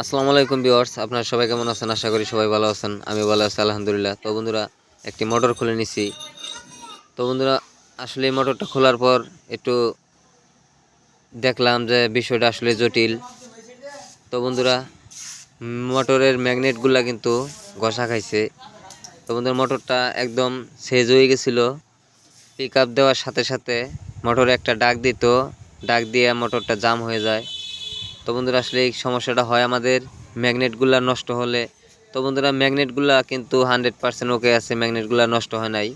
আসসালামু আলাইকুম ভিউয়ার্স, আপনারা সবাই কেমন আছেন? আশা করি সবাই ভালো আছেন আমি ভালো আছি, আলহামদুলিল্লাহ। তো বন্ধুরা, একটি মোটর খুলে নিছি। তো বন্ধুরা, আসলে এই মোটরটা খোলার পর একটু দেখলাম যে বিষয়টা আসলে জটিল। তো বন্ধুরা, মোটরের ম্যাগনেটগুলা কিন্তু ঘষা খাইছে। তো বন্ধুরা, মোটরটা একদম সেজ হয়ে গেছিল। পিক আপ দেওয়ার সাথে সাথে মোটরে একটা ডাক দিত। ডাক দিয়ে মোটরটা জাম হয়ে যায়। তো বন্ধুরা, আসলে এই সমস্যাটা হয় আমাদের ম্যাগনেটগুলা নষ্ট হলে। তো বন্ধুরা, ম্যাগনেটগুলা কিন্তু হান্ড্রেড পার্সেন্ট ওকে আছে, ম্যাগনেটগুলা নষ্ট হয় নাই।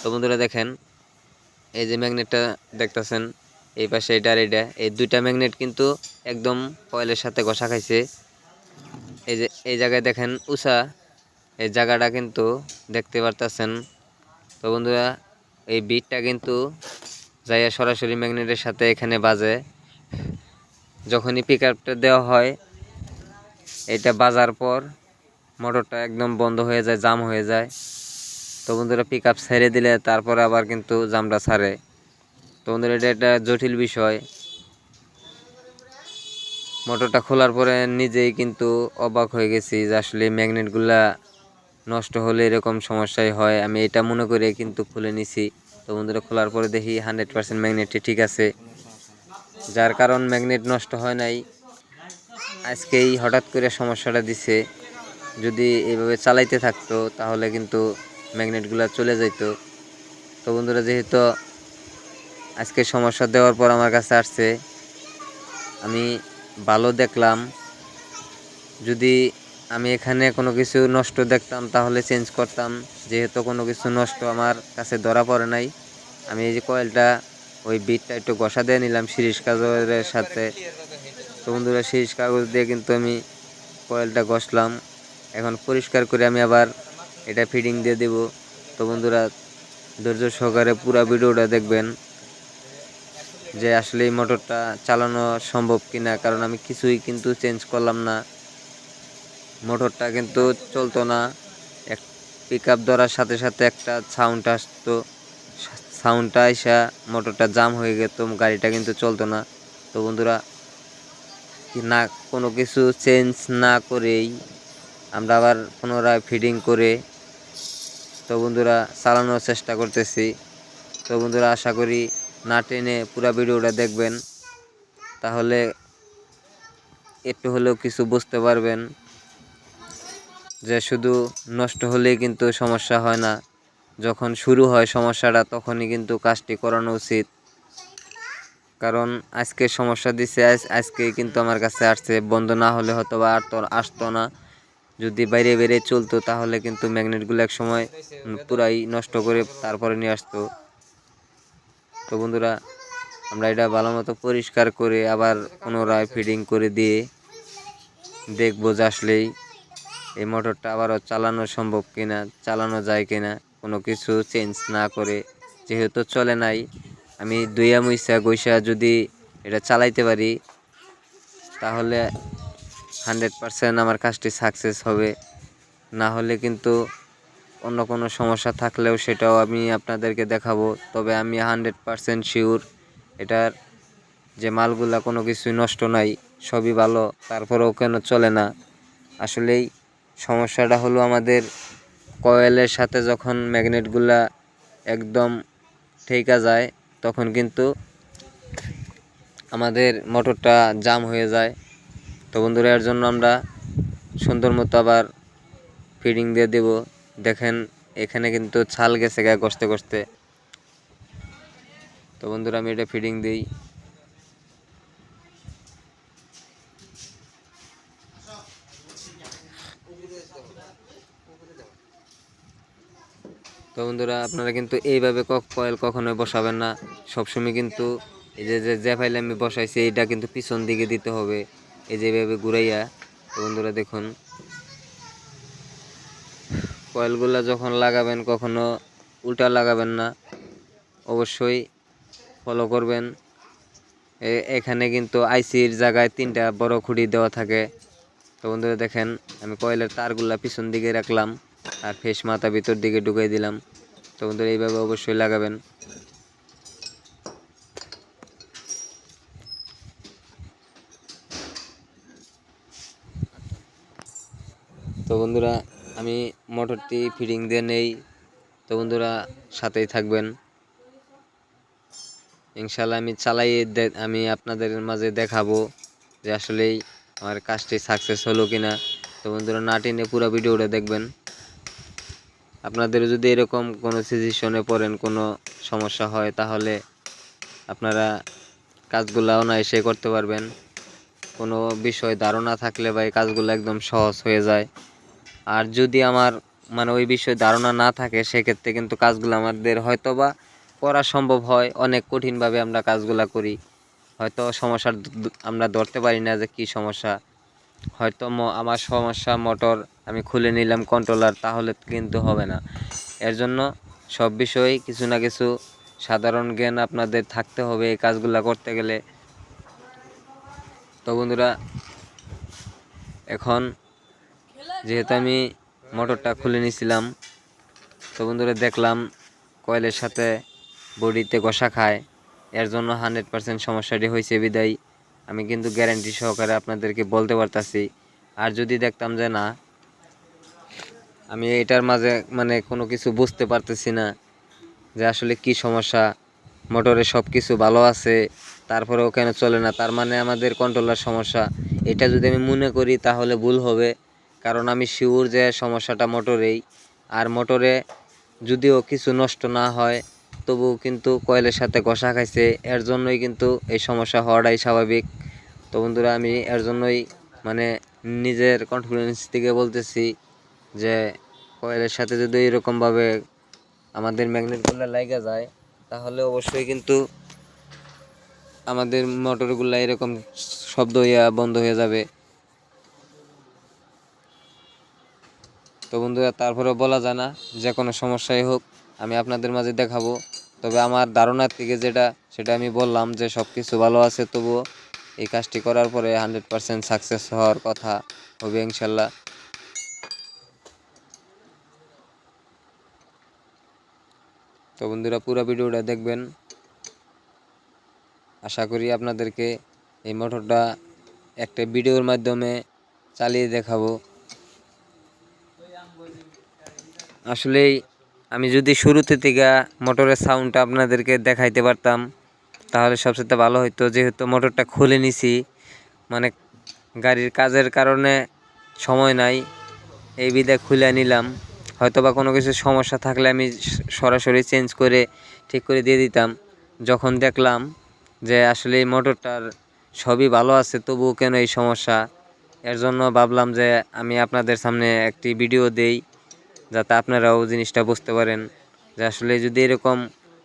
তো বন্ধুরা, দেখেন, এই যে ম্যাগনেটটা দেখতেছেন, এই পাশে এটা আর এটা এই দুইটা ম্যাগনেট কিন্তু একদম কয়েলের সাথে ঘষা খাইছে। এই যে, এই জায়গায় দেখেন উষা, এই জায়গাটা কিন্তু দেখতে পারতেছেন। তো বন্ধুরা, এই বিটটা কিন্তু যাইয়া সরাসরি ম্যাগনেটের সাথে এখানে বাজে। যখনই পিক আপটা দেওয়া হয়, এটা বাজার পর মোটরটা একদম বন্ধ হয়ে যায় জাম হয়ে যায়। তো বন্ধুরা পিক আপ ছেড়ে দিলে তারপরে আবার কিন্তু জামটা ছাড়ে। তো বন্ধুরা এটা একটা জটিল বিষয়। মোটরটা খোলার পরে নিজেই কিন্তু অবাক হয়ে গেছি যে আসলে ম্যাগনেটগুলা নষ্ট হলে এরকম সমস্যাই হয়। আমি এটা মনে করে কিন্তু খুলে নিছি। তো বন্ধুরা খোলার পরে দেখি হান্ড্রেড পার্সেন্ট ম্যাগনেটটি ঠিক আছে। যার কারণ ম্যাগনেট নষ্ট হয় নাই। আজকেই হঠাৎ করে সমস্যাটা দিছে। যদি এইভাবে চালাইতে থাকতো, তাহলে কিন্তু ম্যাগনেটগুলো চলে যাইতো। তো বন্ধুরা, যেহেতু আজকে সমস্যা দেওয়ার পর আমার কাছে আসছে, আমি ভালো দেখলাম। যদি আমি এখানে কোনো কিছু নষ্ট দেখতাম, তাহলে চেঞ্জ করতাম। যেহেতু কোনো কিছু নষ্ট আমার কাছে ধরা পড়ে নাই। আমি এই যে কয়েলটা ওই বিটটা একটু ঘষা দিয়ে নিলাম শিরিষ কাগজের সাথে। তো বন্ধুরা, শিরিষ কাগজ দিয়ে কিন্তু আমি কয়েলটা ঘষলাম। এখন পরিষ্কার করে আমি আবার এটা ফিটিং দিয়ে দেব। তো বন্ধুরা, ধৈর্য সহকারে পুরো ভিডিওটা দেখবেন যে আসলে এই মোটরটা চালানো সম্ভব কিনা, কারণ আমি কিছুই কিন্তু চেঞ্জ করলাম না। মোটরটা কিন্তু চলতো না। এক পিক আপ ধরার সাথে সাথে একটা সাউন্ড আসতো। সাউন্ডটা এসা মোটরটা জাম হয়ে যেত গাড়িটা কিন্তু চলতো না। তো বন্ধুরা না, কোনো কিছু চেঞ্জ না করেই আমরা আবার পুনরায় ফিডিং করে তো বন্ধুরা, চালানোর চেষ্টা করতেছি। তো বন্ধুরা, আশা করি না টেনে পুরো ভিডিওটা দেখবেন। তাহলে একটু হলেও কিছু বুঝতে পারবেন যে শুধু নষ্ট হলেই কিন্তু সমস্যা হয় না। যখন শুরু হয় সমস্যাটা, তখনই কিন্তু কাজটি করানো উচিত। কারণ আজকে সমস্যা দিছে, আজ আজকেই কিন্তু আমার কাছে আসছে। বন্ধ না হলে হয়তো বা আর তো আসতো না। যদি বাইরে বাইরে চলতো, তাহলে কিন্তু ম্যাগনেটগুলো এক সময় পুরাই নষ্ট করে তারপরে নিয়ে আসতো। তো বন্ধুরা, আমরা এটা ভালো মতো পরিষ্কার করে আবার পুনরায় ফিডিং করে দিয়ে দেখব যে আসলেই এই মোটরটা আবারও চালানো সম্ভব কিনা, চালানো যায় কিনা। কোনো কিছু চেঞ্জ না করে, যেহেতু চলে নাই, আমি দুইয়া মুইসা গৈসা যদি এটা চালাইতে পারি, তাহলে হান্ড্রেড পারসেন্ট আমার কাজটি সাকসেস হবে। না হলে কিন্তু অন্য কোনো সমস্যা থাকলেও সেটাও আমি আপনাদেরকে দেখাবো। তবে আমি হান্ড্রেড পারসেন্ট শিওর এটার যে মালগুলা কোনো কিছুই নষ্ট নাই, সবই ভালো, তারপরেও কেন চলে না? আসলেই সমস্যাটা হলো আমাদের কয়েলের সাথে যখন ম্যাগনেটগুলা একদম ঠেকা যায়, তখন কিন্তু আমাদের মোটরটা জাম হয়ে যায়। তো বন্ধুরা, এর জন্য আমরা সুন্দর মতো আবার ফিডিং দিয়ে দেব। দেখেন, এখানে কিন্তু ছাল গেছে গায়ে কষতে কষতে তো বন্ধুরা, আমি এটা ফিডিং দিই। তো বন্ধুরা, আপনারা কিন্তু এইভাবে কয়েল কখনোই বসাবেন না। সবসময় কিন্তু এই যে যে যে ফাইলে আমি বসাইছি, এইটা কিন্তু পিছন দিকে দিতে হবে, এই যে এইভাবে ঘুরাইয়া। তো বন্ধুরা, দেখুন, কয়েলগুলা যখন লাগাবেন, কখনো উল্টা লাগাবেন না। অবশ্যই ফলো করবেন। এখানে কিন্তু আইসির জায়গায় তিনটা বড় খুঁটি দেওয়া থাকে। তো বন্ধুরা, দেখেন, আমি কয়েলের তারগুলা পিছন দিকে রাখলাম। আর ফেস মাথা ভিতর দিকে ঢুকাই দিলাম। তো বন্ধুরা, এইভাবে অবশ্যই লাগাবেন। তো বন্ধুরা, আমি মোটরটি ফিটিং দিয়ে নেই। তো বন্ধুরা, সাথেই থাকবেন। ইনশাল্লাহ আমি চালাই আমি আপনাদের মাঝে দেখাবো যে আসলেই আমার কাজটি সাকসেস হলো কিনা। তো বন্ধুরা, না টেনে পুরো ভিডিওটা দেখবেন। আপনাদের যদি এরকম কোনো সিচুয়েশনে পড়েন, কোনো সমস্যা হয়, তাহলে আপনারা কাজগুলো অনায়াসে করতে পারবেন। কোনো বিষয়, ধারণা থাকলে বা এই কাজগুলো একদম সহজ হয়ে যায়। আর যদি আমার মানে ওই বিষয়ে ধারণা না থাকে, সেক্ষেত্রে কিন্তু কাজগুলো আমাদের হয়তো বা করা সম্ভব হয়। অনেক কঠিনভাবে আমরা কাজগুলো করি। হয়তো সমস্যার আমরা ধরতে পারি না যে কী সমস্যা। হয়তো আমার সমস্যা মোটর আমি খুলে নিলাম কন্ট্রোলার তাহলে কিন্তু হবে না। এর জন্য সব বিষয়ে কিছু না কিছু সাধারণ জ্ঞান আপনাদের থাকতে হবে এই কাজগুলো করতে গেলে। তো বন্ধুরা, এখন যেহেতু আমি মোটরটা খুলে নিয়েছিলাম তো বন্ধুরা দেখলাম কয়েলের সাথে বডিতে ঘষা খায়। এর জন্য হান্ড্রেড পার্সেন্ট সমস্যাটি হয়েছে বিদায়। আমি কিন্তু গ্যারান্টি সহকারে আপনাদেরকে বলতে পারতাছি। আর যদি দেখতাম যে না আমি এটার মাঝে মানে কোনো কিছু বুঝতে পারতেছি না যে আসলে কি সমস্যা, মোটরে সব কিছু ভালো আছে, তারপরেও কেন চলে না, তার মানে আমাদের কন্ট্রোলার সমস্যা। এটা যদি আমি মনে করি তাহলে ভুল হবে, কারণ আমি শিওর যে সমস্যাটা মোটরেই। আর মোটরে যদিও কিছু নষ্ট না হয়, তবুও কিন্তু কয়েলের সাথে ঘষা খাইছে, এর জন্যই কিন্তু এই সমস্যা হওয়াটাই স্বাভাবিক। তো বন্ধুরা, আমি এর জন্যই মানে নিজের কনফিডেন্স থেকে বলতেছি যে কয়েলের সাথে যদি এরকমভাবে আমাদের ম্যাগনেটগুলো লাগা যায়, তাহলে অবশ্যই কিন্তু আমাদের মোটরগুলো এরকম শব্দ হইয়া বন্ধ হয়ে যাবে। তো বন্ধুরা তারপরে বলা যায় না, যে কোনো সমস্যাই হোক, আমি আপনাদের মাঝে দেখাবো। তবে আমার ধারণার থেকে যেটা, সেটা আমি বললাম যে সব কিছু ভালো আছে, তবুও এই কাজটি করার পরে হান্ড্রেড পারসেন্ট সাকসেস হওয়ার কথা হবে ইনশাল্লাহ। তো বন্ধুরা পুরো ভিডিওটা দেখবেন। আশা করি আপনাদেরকে এই মোটরটা একটা ভিডিওর মাধ্যমে চালিয়ে দেখাবো। আসলেই আমি যদি শুরুতে থেকে মোটরের সাউন্ডটা আপনাদেরকে দেখাইতে পারতাম, তাহলে সবচেয়ে ভালো হতো যেহেতু মোটরটা খুলে নিছি। মানে গাড়ির কাজের কারণে সময় নাই, এই বিদায় খুলে নিলাম। হয়তো বা কোনো কিছু সমস্যা থাকলে আমি সরাসরি চেঞ্জ করে ঠিক করে দিয়ে দিতাম। যখন দেখলাম যে আসলে এই মোটরটার সবই ভালো আছে, তবুও কেন এই সমস্যা? এর জন্য ভাবলাম যে আমি আপনাদের সামনে একটি ভিডিও দেই, যাতে আপনারাও জিনিসটা বুঝতে পারেন যে আসলে যদি এরকম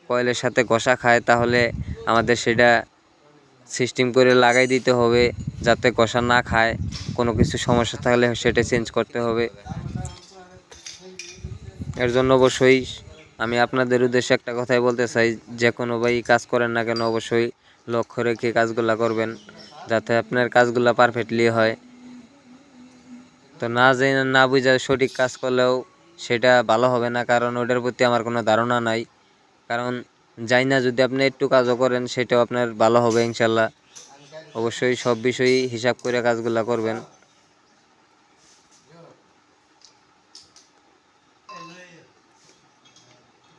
কয়েলের সাথে ঘষা খায়, তাহলে আমাদের সেটা সিস্টেম করে লাগাই দিতে হবে, যাতে ঘষা না খায়, কোনো কিছু সমস্যা থাকলে সেটা চেঞ্জ করতে হবে। এর জন্য অবশ্যই আমি আপনাদের উদ্দেশ্যে একটা কথাই বলতে চাই, যে কোনো ভাই কাজ করেন না কেন অবশ্যই লক্ষ্য রেখে কাজগুলা করবেন, যাতে আপনার কাজগুলা পারফেক্টলি হয়। তো না জেনে না বুঝে সঠিক কাজ করলেও সেটা ভালো হবে না, কারণ ওটার প্রতি আমার কোনো ধারণা নাই। কারণ যাই না যদি আপনি একটু কাজও করেন, সেটাও আপনার ভালো হবে ইনশাল্লাহ। অবশ্যই সব বিষয়ই হিসাব করে কাজগুলা করবেন।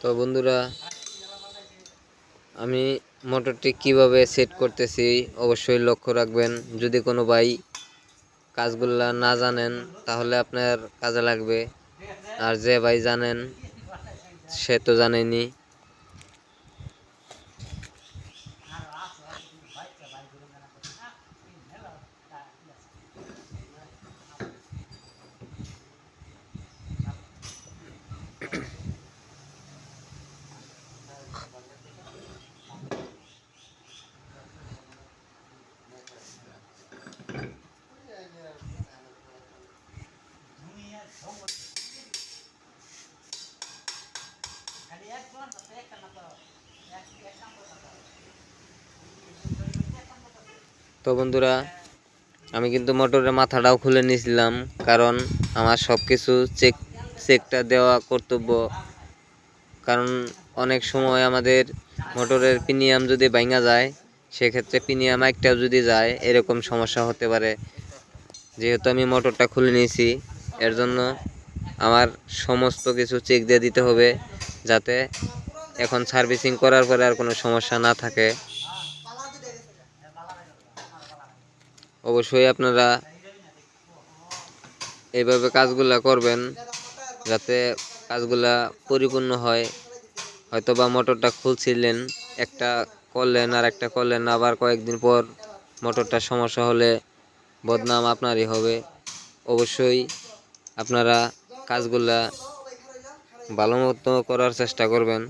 তো বন্ধুরা, আমি মোটরটি কীভাবে সেট করতেছি অবশ্যই লক্ষ্য রাখবেন। যদি কোনো ভাই কাজগুলা না জানেন, তাহলে আপনার কাজে লাগবে। আর যে ভাই জানেন, সে তো জানেনি। তো বন্ধুরা, আমি কিন্তু মোটরের মাথাটাও খুলে নিয়েছিলাম কারণ আমার সব কিছু চেক চেকটা দেওয়া কর্তব্য। কারণ অনেক সময় আমাদের মোটরের প্রিমিয়াম যদি ভাঙা যায়, সেক্ষেত্রে প্রিমিয়াম একটাও যদি যায়, এরকম সমস্যা হতে পারে। যেহেতু আমি মোটরটা খুলে নিয়েছি এর জন্য আমার সমস্ত কিছু চেক দিয়ে দিতে হবে যাতে এখন সার্ভিসিং করার পরে আর কোনো সমস্যা না থাকে। অবশ্যই আপনারা এইভাবে কাজগুলা করবেন যাতে কাজগুলা পরিপূর্ণ হয়। হয়তো বা মোটরটা খুলছিলেন, একটা করলেন আর একটা করলেন, আবার কয়েকদিন পর মোটরটার সমস্যা হলে বদনাম আপনারই হবে। অবশ্যই আপনারা কাজগুলা ভালো মতো করার চেষ্টা করবেন।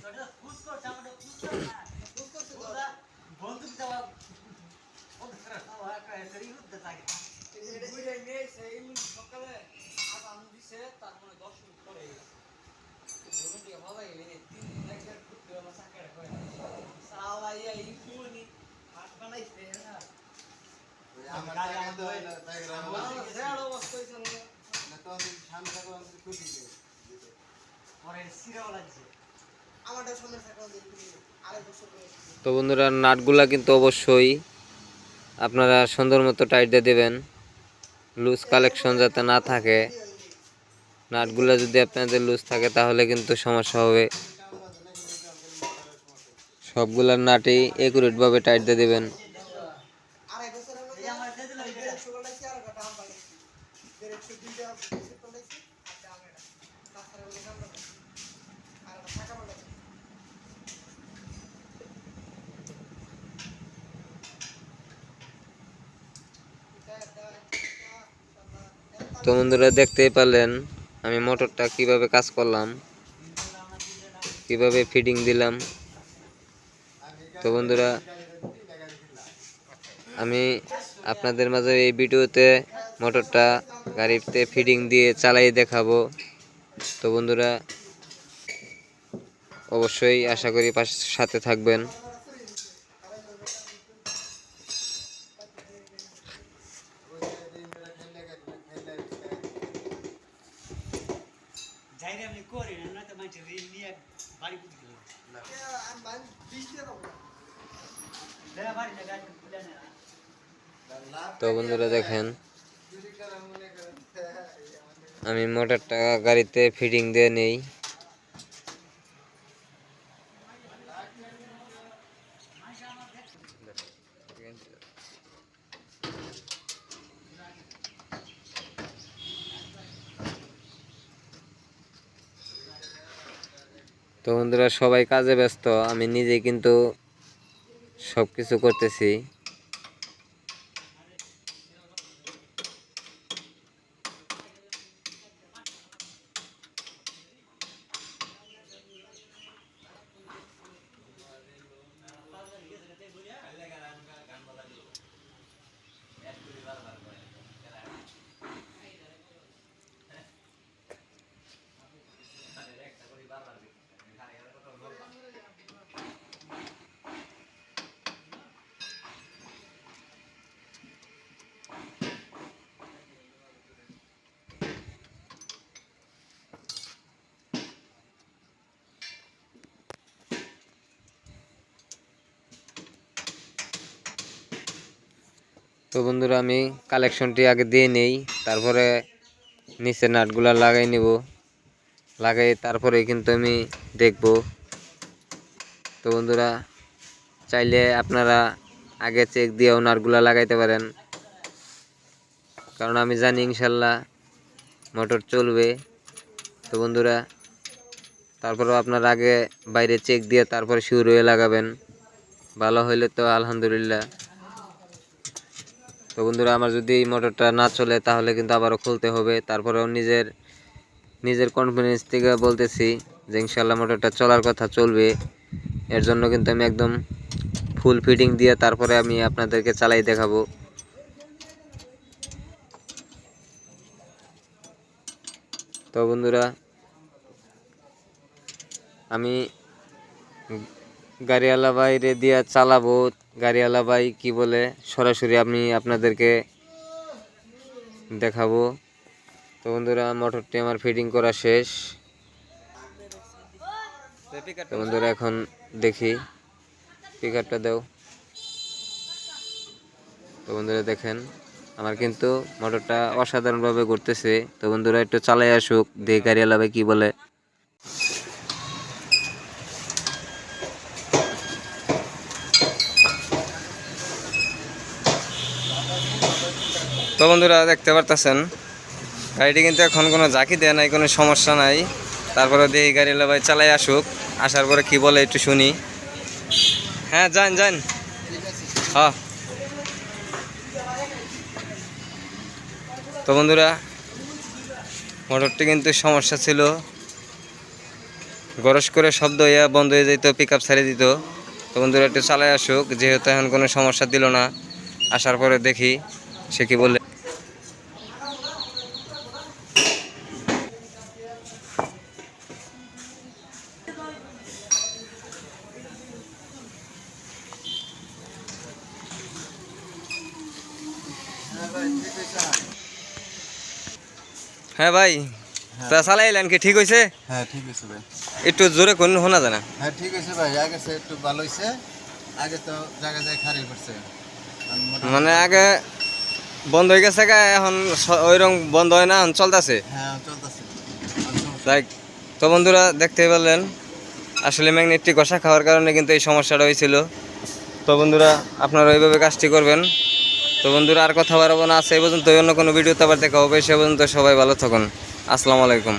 তো বন্ধুরা নাটগুলা কিন্তু অবশ্যই আপনারা সুন্দর মতো টাইট দিয়ে দেবেন। লুজ কালেকশন যাতে না থাকে। নাটগুলা যদি আপনাদের লুজ থাকে তাহলে কিন্তু সমস্যা হবে। সবগুলার নাটই একুরেটভাবে টাইট দিয়ে দেবেন। তো বন্ধুরা দেখতেই পারলেন, আমি মোটরটা কীভাবে কাজ করলাম, কীভাবে ফিডিং দিলাম। তো বন্ধুরা, আমি আপনাদের মাঝে এই ভিডিওতে মোটরটা গাড়িতে ফিডিং দিয়ে চালাই দেখাবো। তো বন্ধুরা, অবশ্যই আশা করি পাশ, সাথে থাকবেন। যাইরে আমি করি না তো মানুষ ঋণ নিয়ে বাড়ি বুঝি গেল দেয়া বাড়ি না গাড়ি খুলে না তো বন্ধুরা দেখেন আমি মোটরটা গাড়িতে ফিটিং দিয়ে নেই। তো বন্ধুরা সবাই কাজে ব্যস্ত আমি নিজে কিন্তু সব কিছু করতেছি। তো বন্ধুরা, আমি কালেকশনটি আগে দিয়ে নেই, তারপরে নিচে নাটগুলা লাগাই নিব। লাগাই তারপরে কিন্তু আমি দেখব। তো বন্ধুরা, চাইলে আপনারা আগে চেক দিয়েও নাটগুলা লাগাইতে পারেন। কারণ আমি জানি ইনশাল্লাহ মোটর চলবে। তো বন্ধুরা, তারপরেও আপনারা আগে বাইরে চেক দিয়ে তারপরে শিউর হয়ে লাগাবেন। ভালো হইলে তো আলহামদুলিল্লাহ। তো বন্ধুরা, আমার যদি এই মোটরটা না চলে তাহলে কিন্তু আবারও খুলতে হবে। তারপরেও নিজের নিজের কনফিডেন্স থেকে বলতেছি যে ইনশাল্লাহ মোটরটা চলার কথা চলবে। এর জন্য কিন্তু আমি একদম ফুল ফিটিং দিয়ে তারপরে আমি আপনাদেরকে চালাই দেখাবো। তো বন্ধুরা, আমি গাড়িওয়ালা বাইরে দিয়া চালাবো। গাড়িওয়ালা ভাই কি বলে? সরাসরি আমি আপনাদেরকে দেখাবো। তো বন্ধুরা মোটরটি আমার ফিটিং করা শেষ। তো বন্ধুরা, এখন দেখি। পিকআপটা দাও। তো বন্ধুরা, দেখেন, আমার কিন্তু মোটরটা অসাধারণভাবে ঘুরতেছে। তো বন্ধুরা, একটু চালাই আসুক, দিয়ে গাড়িওয়ালা ভাই কি বলে? তো বন্ধুরা দেখতে পারতেছেন। গাড়িটি কিন্তু এখন কোনো ঝাঁকি দেয় নাই, কোনো সমস্যা নাই। তারপরে দেখি গাড়ি ভাই চালাই আসুক। আসার পরে কি বলে একটু শুনি। হ্যাঁ যান যান। হ্যাঁ তো বন্ধুরা, মোটরটি কিন্তু সমস্যা ছিল। গরস করে শব্দ ইয়া বন্ধ হয়ে যেত পিক আপ ছাড়িয়ে দিত। তো বন্ধুরা একটু চালাই আসুক, যেহেতু এখন কোনো সমস্যা দিল না। আসার পরে দেখি, সে কি বলে। হ্যাঁ ভাই তা চালাইলেন কি? ঠিক হয়েছে হ্যাঁ ঠিক আছে ভাই। একটু জোরে কোন শোনা যায় না। হ্যাঁ ঠিক আছে ভাই আগে সে একটু ভালো হয়েছে আগে তো জায়গা জায়গায় খারি করছে। মানে আগে বন্ধ হয়ে গেছে গা, এখন ওইরকম বন্ধ হয় না এখন চলতেছে। হ্যাঁ চলতেছে। তাই তো বন্ধুরা দেখতে পেলেন আসলে ম্যাগনেটটি কষা খাওয়ার কারণে কিন্তু এই সমস্যাটা হয়েছিল। তো বন্ধুরা আপনারা ওইভাবে কাজটি করবেন। তো বন্ধুরা, আর কথা বাড়াবো না। সেই পর্যন্ত অন্য কোনো ভিডিওতে আবার দেখা হবে। সে পর্যন্ত সবাই ভালো থাকুন। আসসালামু আলাইকুম।